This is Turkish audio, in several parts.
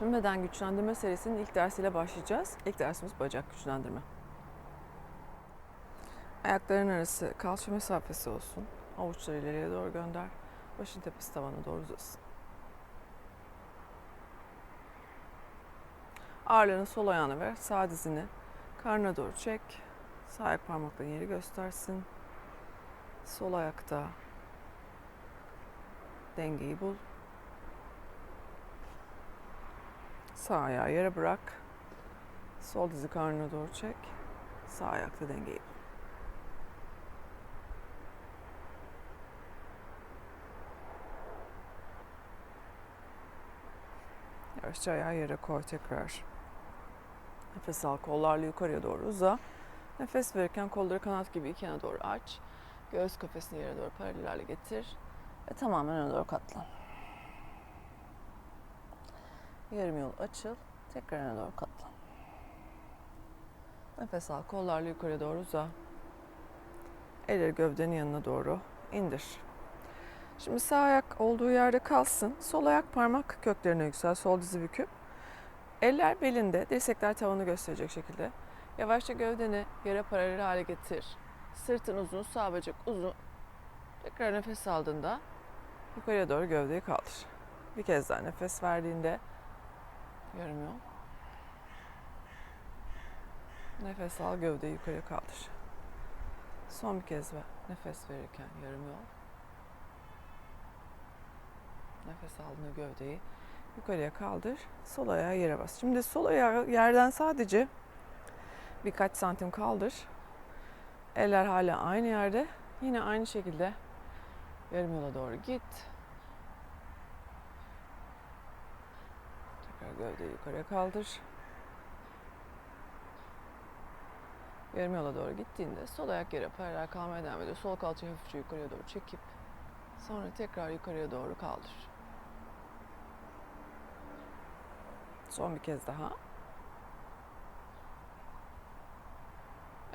Tüm beden güçlendirme serisinin ilk dersiyle başlayacağız. İlk dersimiz bacak güçlendirme. Ayakların arası kalça mesafesi olsun. Avuçları ileriye doğru gönder. Başın tepesi tavana doğru uzasın. Ağırlığını sol ayağına ver. Sağ dizini karnına doğru çek. Sağ ayak parmaklarını yeri göstersin. Sol ayakta dengeyi bul. Sağ ayağı yere bırak. Sol dizi karnına doğru çek. Sağ ayakta dengeyi. Yavaşça ayağı yere koy tekrar. Nefes al, kollarla yukarıya doğru uza. Nefes verirken kolları kanat gibi iki yana doğru aç. Göğüs kafesini yere doğru paralel hale getir. Ve tamamen öne doğru katlan. Yarım yol açıl. Tekrar öne doğru katlan. Nefes al, kollarla yukarıya doğru uza. Elleri gövdenin yanına doğru indir. Şimdi sağ ayak olduğu yerde kalsın. Sol ayak parmak köklerine yüksel. Sol dizi büküp. Eller belinde, dirsekler tavanı gösterecek şekilde. Yavaşça gövdeni yere paralel hale getir. Sırtın uzun, sağ bacak uzun. Tekrar nefes aldığında yukarıya doğru gövdeyi kaldır. Bir kez daha nefes verdiğinde yol. Nefes al, gövdeyi yukarıya kaldır. Son bir kez ver. Nefes verirken yarım yol. Nefes aldığında gövdeyi yukarıya kaldır. Sol ayağı yere bas. Şimdi sol ayağı yerden sadece birkaç santim kaldır. Eller hala aynı yerde. Yine aynı şekilde yarım yola doğru git. Tekrar gövdeyi yukarıya kaldır. Yarım yola doğru gittiğinde sol ayak yere paralel kalmaya devam ediyor. Sol kalçayı hafifçe yukarıya doğru çekip sonra tekrar yukarıya doğru kaldır. Son bir kez daha.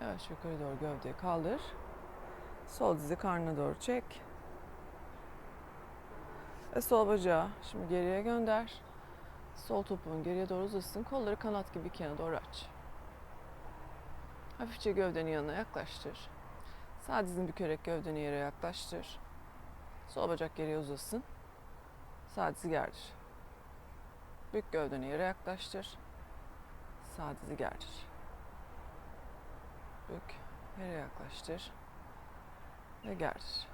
Yavaş yukarı doğru gövdeyi kaldır. Sol dizi karnına doğru çek. Ve sol bacağı şimdi geriye gönder. Sol topuğun geriye doğru uzasın. Kolları kanat gibi yana doğru aç. Hafifçe gövdenin yanına yaklaştır. Sağ dizini bükerek gövdeni yere yaklaştır. Sol bacak geriye uzasın. Sağ dizi gerdir. Bük gövdeni yere yaklaştır. Sağ dizi gerdir. Bük, yere yaklaştır. Ve gerdir.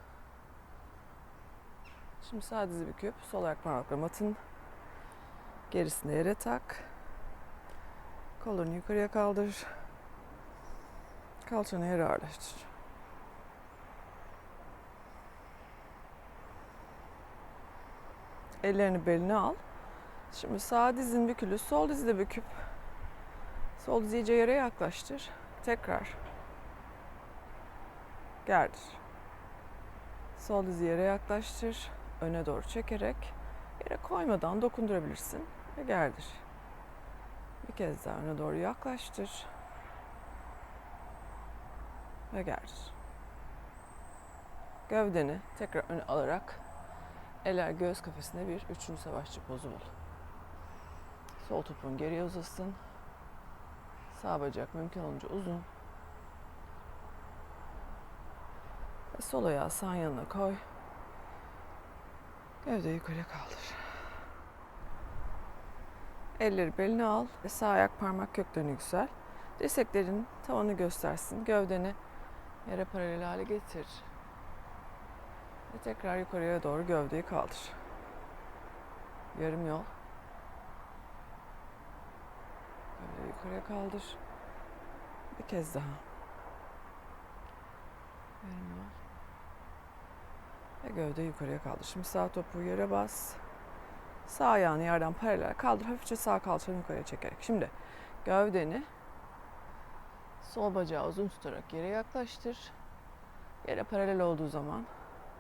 Şimdi sağ dizi büküp sol ayak parmakları matın gerisinde yere tak. Kollarını yukarıya kaldır. Kalçanı yere ağırlaştır. Ellerini beline al. Şimdi sağ dizin bükülü, sol dizi de büküp sol dizi iyice yere yaklaştır. Tekrar gerdir. Sol dizi yere yaklaştır. Öne doğru çekerek yere koymadan dokundurabilirsin ve gerdir. Bir kez daha öne doğru yaklaştır ve gerdir. Gövdeni tekrar öne alarak eller göğüs kafesinde bir üçüncü savaşçı pozu bul. Sol topuğun geriye uzasın. Sağ bacak mümkün olunca uzun. Ve sol ayağı sağ yanına koy. Gövdeyi yukarıya kaldır. Elleri beline al ve sağ ayak parmak köklerini yüksel. Dirseklerin tavanı göstersin. Gövdeni yere paralel hale getir. Ve tekrar yukarıya doğru gövdeyi kaldır. Yarım yol. Gövdeyi yukarıya kaldır. Bir kez daha. Yarım yol. Ve gövdeyi yukarıya kaldır. Şimdi sağ topuğu yere bas. Sağ ayağını yerden paralel kaldır. Hafifçe sağ kalçanı yukarıya çekerek. Şimdi gövdeni sol bacağı uzun tutarak yere yaklaştır. Yere paralel olduğu zaman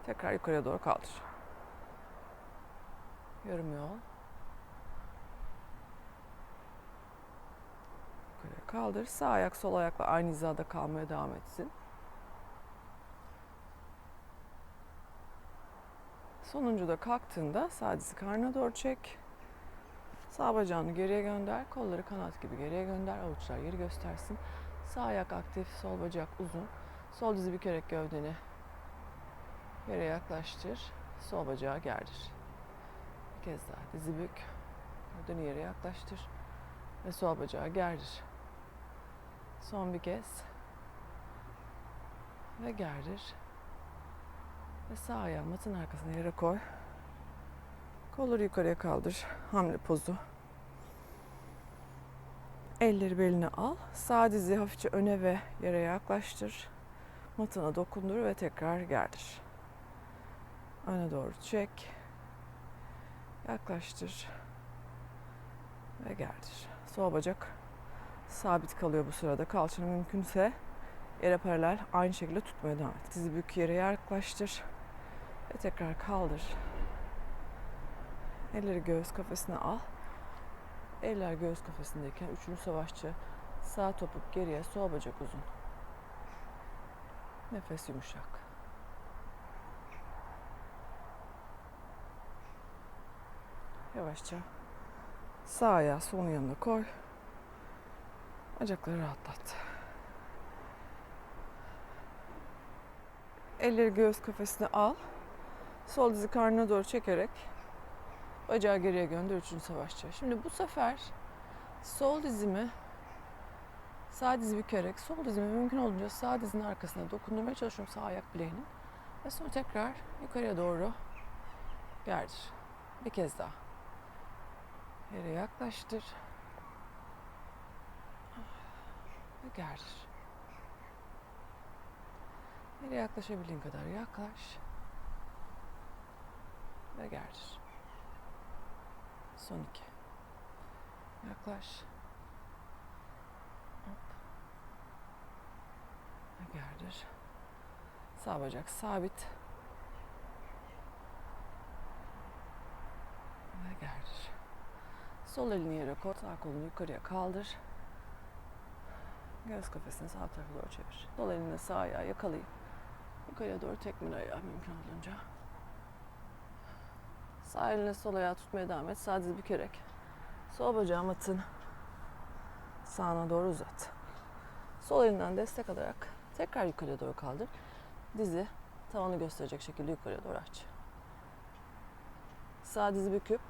tekrar yukarıya doğru kaldır. Yarım yol. Yukarıya kaldır. Sağ ayak sol ayakla aynı hizada kalmaya devam etsin. Sonuncuda kalktığında sağ dizi karnına doğru çek. Sağ bacağını geriye gönder. Kolları kanat gibi geriye gönder. Avuçlar yeri göstersin. Sağ ayak aktif, sol bacak uzun. Sol dizi bükerek gövdeni yere yaklaştır. Sol bacağı gerdir. Bir kez daha dizi bük. Gövdeni yere yaklaştır. Ve sol bacağı gerdir. Son bir kez. Ve gerdir. Ve sağ ayağı matın arkasına yere koy. Kolları yukarıya kaldır. Hamle pozu. Elleri beline al. Sağ dizi hafifçe öne ve yere yaklaştır. Matına dokundur ve tekrar gerdir. Öne doğru çek. Yaklaştır. Ve gerdir. Sol bacak sabit kalıyor bu sırada. Kalçanı mümkünse yere paralel aynı şekilde tutmaya devam et. Dizi bük yere yaklaştır. Ve tekrar kaldır. Elleri göğüs kafesine al. Eller göğüs kafesindeyken üçüncü savaşçı sağ topuk geriye sol bacak uzun. Nefes yumuşak. Yavaşça sağ ayağı solun yanına koy. Bacakları rahatlat. Elleri göğüs kafesine al. Sol dizi karnına doğru çekerek bacağı geriye gönder üçüncü savaşçı. Şimdi bu sefer sol dizimi sağ dizi bükerek sol dizimi mümkün olduğunca sağ dizinin arkasına dokundurmaya çalışıyorum sağ ayak bileğinin. Ve sonra tekrar yukarıya doğru gerdir. Bir kez daha. Yere yaklaştır. Ve gerdir. Yere yaklaşabildiğin kadar yaklaş. Ve gerdir. Son iki. Yaklaş. Hop. Ve gerdir. Sağ bacak sabit. Ve gerdir. Sol elini yere koy. Sağ kolunu yukarıya kaldır. Göğüs kafesini sağ tarafa doğru çevir. Sol elinle sağ ayağı yakalayıp yukarıya doğru tekmil ayağı mümkün olduğunca. Sağ elinle sol ayağı tutmaya devam et. Sağ dizi bükerek. Sol bacağın matın sağına doğru uzat. Sol elinden destek alarak tekrar yukarıya doğru kaldır. Dizi tavanı gösterecek şekilde yukarıya doğru aç. Sağ dizi büküp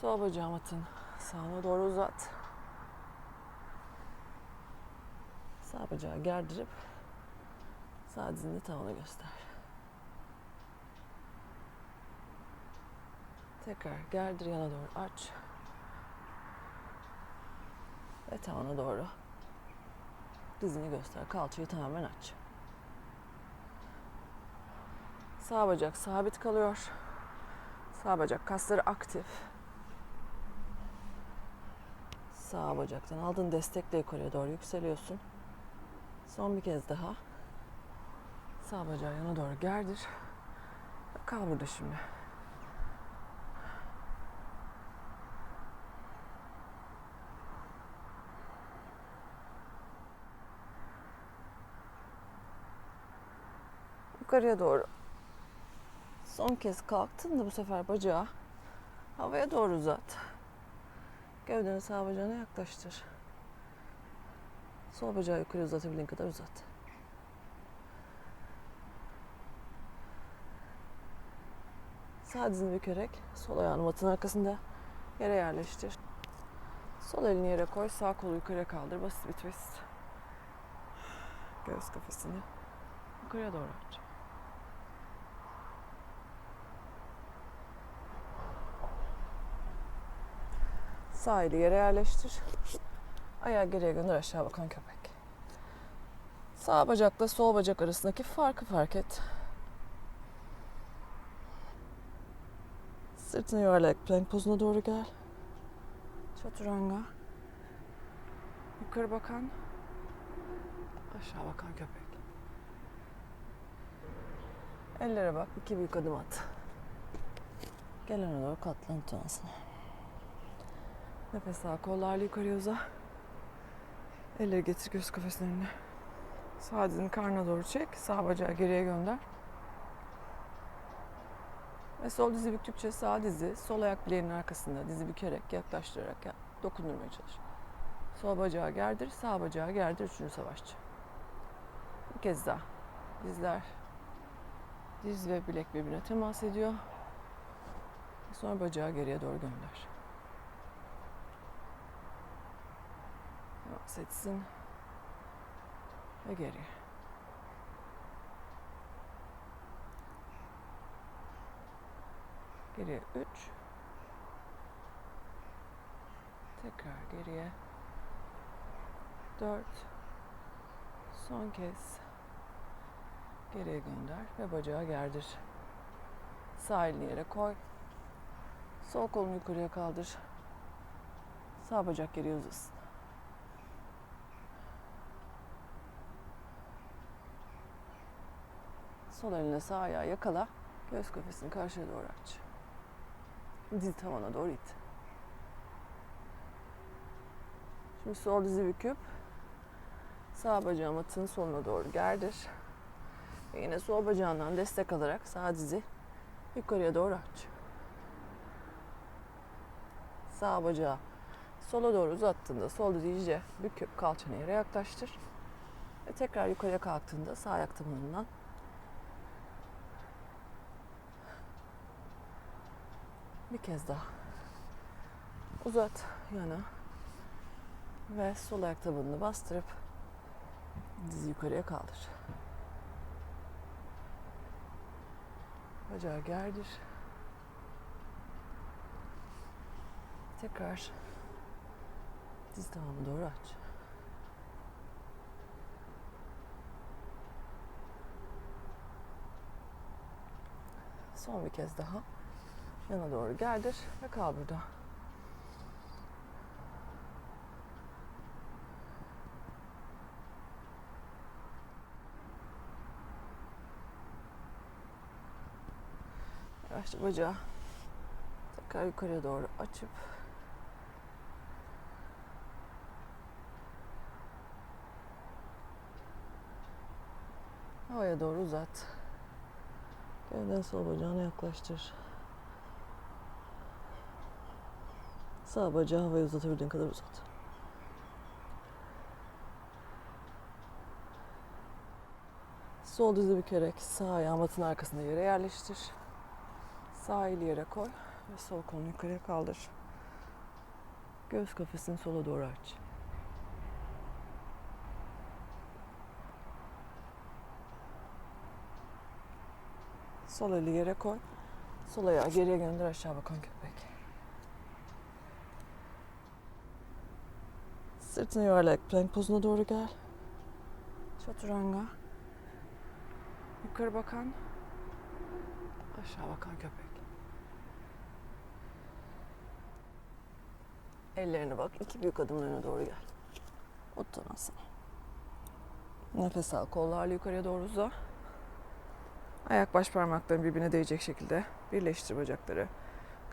sol bacağın matın sağına doğru uzat. Sağ bacağı gerdirip sağ dizini tavana göster. Tekrar gerdir yana doğru aç. Ve tavana doğru dizini göster. Kalçayı tamamen aç. Sağ bacak sabit kalıyor. Sağ bacak kasları aktif. Sağ bacaktan aldığın destekle yukarıya doğru yükseliyorsun. Son bir kez daha. Sağ bacağı yana doğru gerdir. Kal burada şimdi. Yukarıya doğru. Son kez kalktın da bu sefer bacağı havaya doğru uzat. Gövdeni sağ bacağına yaklaştır. Sol bacağı yukarı uzatabildiğin kadar uzat. Sağ dizini bükerek sol ayağını matın arkasında yere yerleştir. Sol elini yere koy, sağ kolu yukarıya kaldır. Basit bir twist. Göğüs kafesini yukarıya doğru aç. Sağ eli yere yerleştir. Ayağı geriye gönder aşağı bakan köpek. Sağ bacakla sol bacak arasındaki farkı fark et. Sırtını yuvarlayarak plank pozuna doğru gel. Chaturanga. Yukarı bakan, aşağı bakan köpek. Ellere bak, iki büyük adım at. Gel öne doğru katlan utansın. Nefes al, kollarla yukarıya uza. Elleri getir göğüs kafesinin önüne. Sağ dizini karnına doğru çek. Sağ bacağı geriye gönder. Ve sol dizi büktükçe sağ dizi sol ayak bileğinin arkasında dizi bükerek yaklaştırarak ya- dokundurmaya çalış. Sol bacağı gerdir, sağ bacağı gerdir. Üçüncü savaşçı. Bir kez daha. Dizler, diz ve bilek birbirine temas ediyor. Sonra bacağı geriye doğru gönder. Temas etsin. Ve geriye. Geriye 3. Tekrar geriye. 4. Son kez. Geriye gönder ve bacağı gerdir. Sağ elini yere koy. Sol kolunu yukarıya kaldır. Sağ bacak geriye uzasın. Sol eline sağ ayağı yakala. Göğüs kafesini karşıya doğru aç. Diz tavana doğru it. Şimdi sol dizi büküp sağ bacağı matın soluna doğru gerdir. Ve yine sol bacağından destek alarak sağ dizi yukarıya doğru aç. Sağ bacağı sola doğru uzattığında sol dizi iyice büküp kalçanı yere yaklaştır. Ve tekrar yukarıya kalktığında sağ ayak tabanından bir kez daha uzat yana ve sol ayak tabanını bastırıp dizi yukarıya kaldır. Bacağı gerdir. Tekrar diz tabanına doğru aç. Son bir kez daha yana doğru gerdir ve kal burada. Yavaşça bacağı tekrar yukarıya doğru açıp havaya doğru uzat. Gövden sol bacağına yaklaştır. Sağ bacağı havaya uzatabildiğin kadar uzat. Sol dizi bükerek sağ ayağın matın arkasında yere yerleştir. Sağ eli yere koy ve sol kolunu yukarıya kaldır. Göğüs kafesini sola doğru aç. Sol eli yere koy. Sol ayağı geriye gönder aşağı bakan köpek. Sırtını yuvarlayarak plank pozuna doğru gel. Chaturanga. Yukarı bakan. Aşağı bakan köpek. Ellerine bak. iki büyük adımlarına doğru gel. Uttanasana. Nefes al. Kollarla yukarıya doğru uza. Ayak baş parmakların birbirine değecek şekilde birleştir bacakları.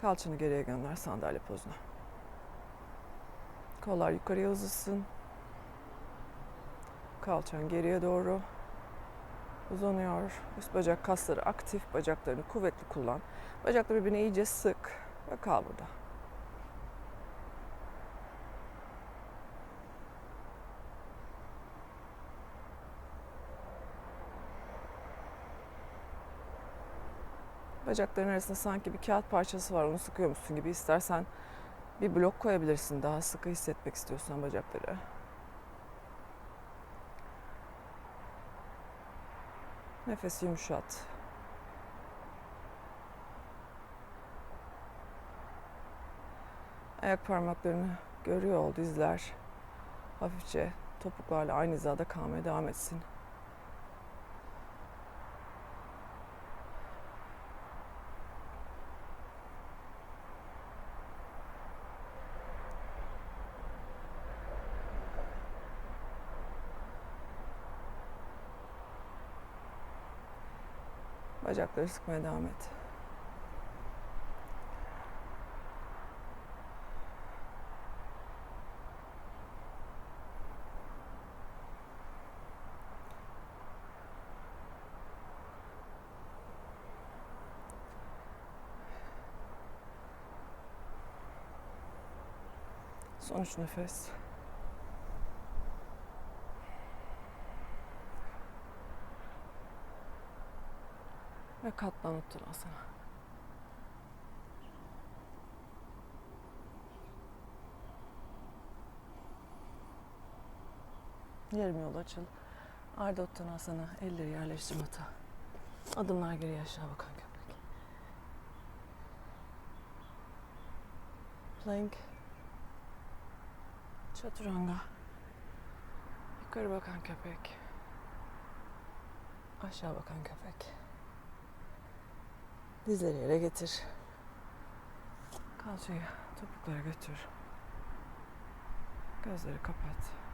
Kalçanı geriye gönder sandalye pozuna. Kollar yukarıya uzasın. Kalçan geriye doğru uzanıyor. Üst bacak kasları aktif. Bacaklarını kuvvetli kullan. Bacakları birbirine iyice sık ve kal burada. Bacakların arasında sanki bir kağıt parçası var. Onu sıkıyormuşsun gibi. İstersen bir blok koyabilirsin. Daha sıkı hissetmek istiyorsan bacakları. Nefesi yumuşat. Ayak parmaklarını görüyor ol. Dizler hafifçe topuklarla aynı hizada kalmaya devam etsin. Bacakları sıkmaya devam et. Son üç nefes. Ve katlan uttanasana. Yarım yol açıl. Arda uttanasana. Elleri yerleştir mata. Adımlar geriye aşağı bakan köpek. Plank. Chaturanga. Yukarı bakan köpek. Aşağı bakan köpek. Dizleri yere getir. Kalçayı topuklara götür. Gözleri kapat.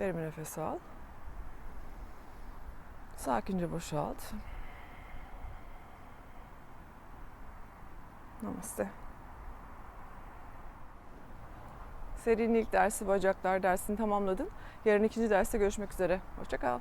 Derin bir nefes al. Sakince boşalt. Namaste. Serinin ilk dersi bacaklar dersini tamamladın. Yarın ikinci derste görüşmek üzere. Hoşça kal.